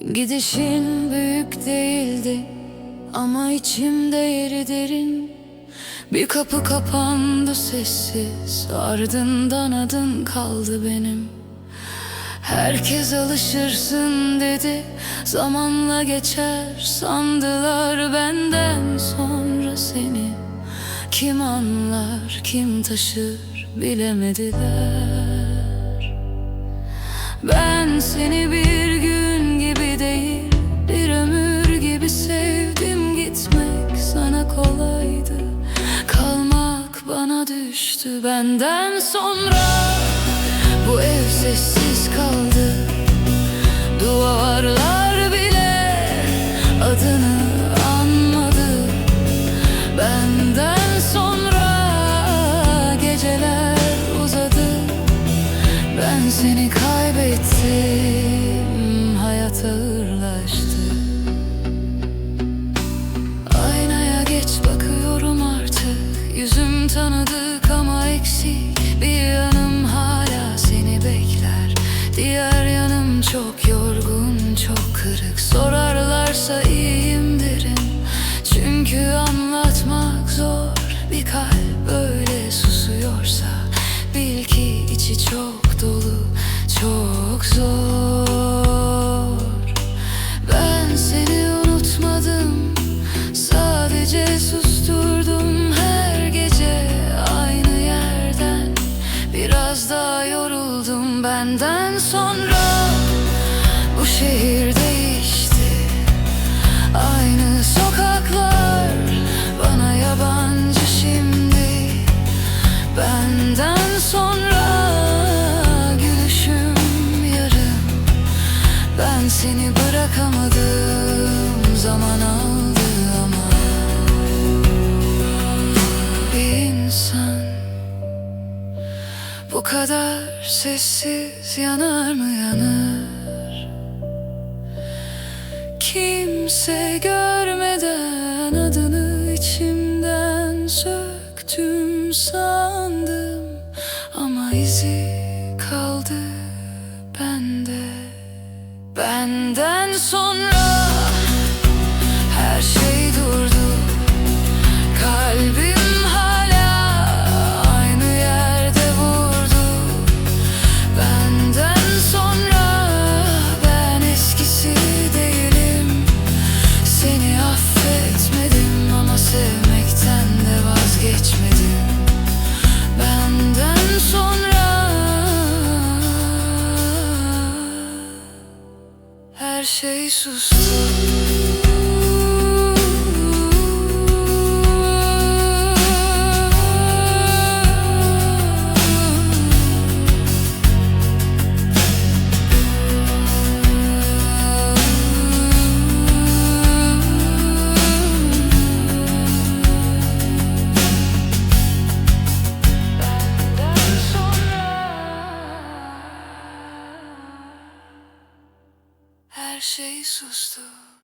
Gidişin büyük değildi ama içimde yeri derin. Bir kapı kapandı sessiz ardından adın kaldı benim. Herkes alışırsın dedi Zamanla geçer sandılar benden sonra seni. Kim anlar kim taşır bilemediler. Ben seni bir düştü benden sonra Bu ev sessiz kaldı. Duvarlar bile adını anmadı. Benden sonra geceler uzadı. Ben seni kaybettim Diğer yanım çok yorgun, çok kırık. Sorarlarsa iyiyim derim. Çünkü anlatmak zor. Bir kalp böyle susuyorsa Bil ki içi çok dolu, çok zor benden sonra Bu şehir değişti. Aynı sokaklar bana yabancı şimdi. Benden sonra gülüşüm yarım. Ben seni bırakamadım sessiz yanar mı yanar? Kimse görmeden adını içimden söktüm sandım. Ama izi kaldı bende. Benden sonra şey sustu সেই সুস্থ